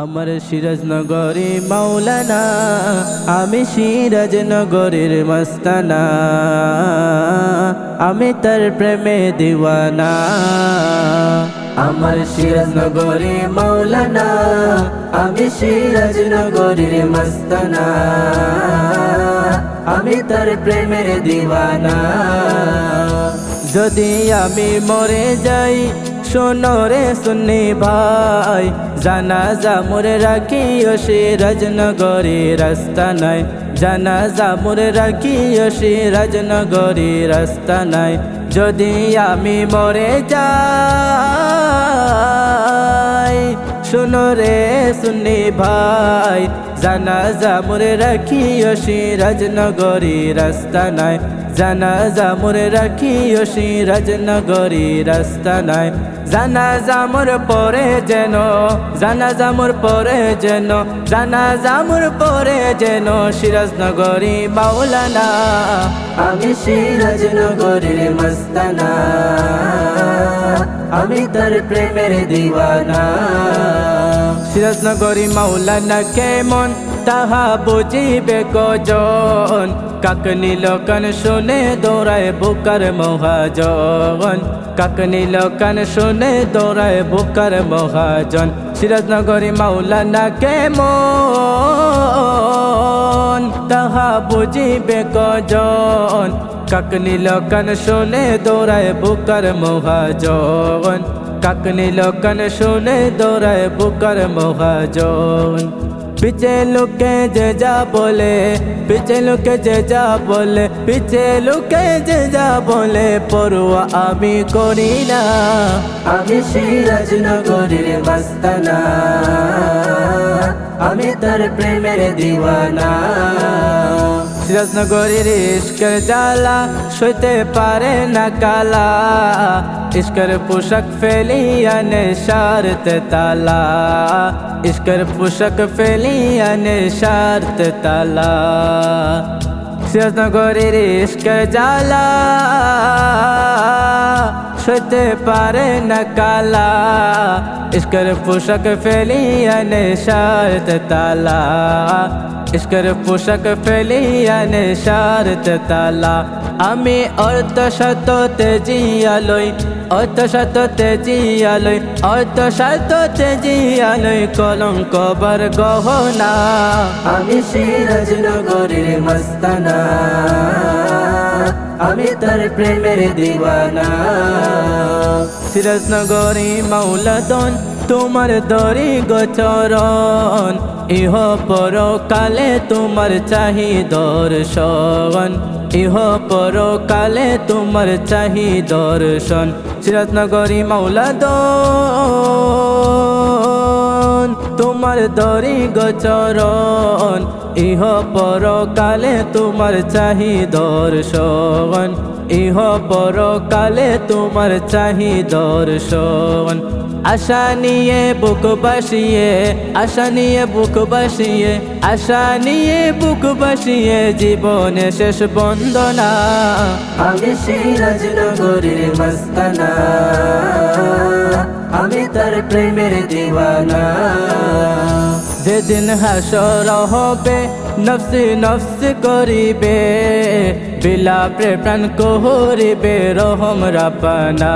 আমার সিরাজনগরী মাওলানা, আমি সিরাজনগরীর মস্তানা, আমি তার প্রেমে দিওয়ানা। আমার সিরাজনগরী মাওলানা, আমি সিরাজনগরীর মস্তানা, আমি তার প্রেমের দিওয়ানা। যদি আমি মরে যাই শোনো রে শুনি ভাই, জানাজা মোরে রাখিও সে রাজনগরে রাস্তা নাই। জানাজা মোরে রাখিও সে রাজনগরে রাস্তা নাই। যদি আমি মরে যাই শোনো রে শুনি ভাই, জানাজা মোরে রাখিও সে রাজনগরী রাস্তা নাই। জানাজা মোরে রাখিও সে রাজনগরী রাস্তা নাই। জানাজা মোর পরে যেন, জানাজা মোর পরে যেন, জানাজা মোর পরে যেন সিরাজনগরী মাওলানা। আমি সিরাজনগরীর মস্তানা। আমি তার প্রেমের দিওয়ানা। সিরাজনগরী মাওলানা কেমন, তাহা বুঝিবে কজন। কাকনি লোকন শুনে দৌড়ায় বুকার মহাজন। কাকনি লোকন শুনে দৌড়ায় বুকার মহাজন। সিরাজনগরী মাওলানা কেমন, তাহা বুঝিবে কজন। কাকনি লোকন শুনে দৌড়ায় বুকার মহাজন। কাকনি লোকন শুনে দৌড়ায় বুকার মহাজন। পিছে লুকে যে যা বলে, পিছে লুকে যে যা বলে, পিছে লুকে যে যা বলে পড়ুয়া আমি করি না। আমি সিরাজনগরীর মস্তানা, আমি তার প্রেমের দিওয়ানা। সিরাজনগরীর ইস্কের জ্বালা সইতে পারে না কালা। ইস্কের পোশাক ফেলিয়া নেশারতে তালা। ইস্কের পোশাক ফেলিয়া নেশারতে তালা। সিরাজনগরীর ইস্কের জ্বালা সইতে পারে না কালা ইস্কের পোশাক ফেলিয়া নেশারতে তালা ইস্কের পোশাক ফেলিয়া নেশারত তালা আমি অর্থ শত তেজিয়ালই অর্থ শত তেজিয়ালই অর্থ শত তেজিয়ালই কলঙ্ক বর গহনা আমি সিরাজনগরীর মস্তানা আমি তার প্রেমের দিওয়ানা। সিরাজনগরী মাওলাদন তোমার দরি গোচরণ। ইহ পর কালে তোমার চাহি দর্শন। ইহ পর কালে তোমার চাহি দর্শন। সিরাজনগরী মাওলাদন তোমার দরি গোচরণ। ইহ পর কালে তোমার চাহি দর্শন। ইহ পর কালে তোমার চাহি দর্শন। আশা নিয়ে বুক বাসিয়ে, আশা নিয়ে বুক বাসিয়ে, আশা নিয়ে বুক বাসিয়ে জীবনে শেষ বন্দনা। আমি সিরাজনগরীর মস্তানা। আমি তার প্রেমের দিওয়ানা। যেদিন হাসর হবে, নফসি নফস করিবে বিলাপে প্রাণ কহরিবে রহম রাপানা।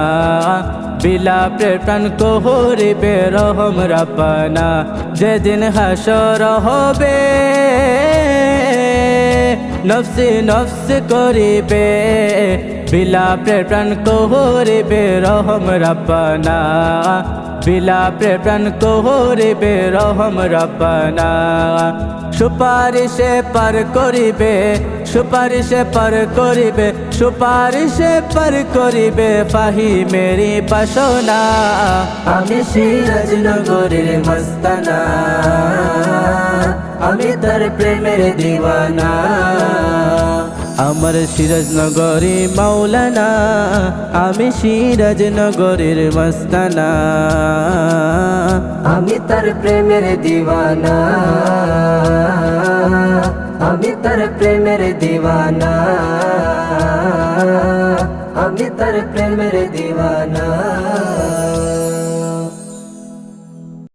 বিলাপে প্রাণ কহরিবে রহম রাপানা। যেদিন হাসর হবে, নফসি নফস করিবে বিলাপে প্রাণ কহরিবে রহম রাপানা বিলাপে প্রাণ কহরিবে রহম রাপানা সুপারিশে পার করিবে সুপারিশে পার করিবে সুপারিশে পার করিবে ফাহি মেরি বাসনা আমি সিরাজনগরীর মস্তানা আমি তার প্রেমের দিওয়ানা আমার সিরাজনগরী মাওলানা, আমি সিরাজনগরীর মস্তানা। আমি তার প্রেমের দিওয়ানা। আমি তার প্রেমের দিওয়ানা। আমি তার প্রেমের দিওয়ানা।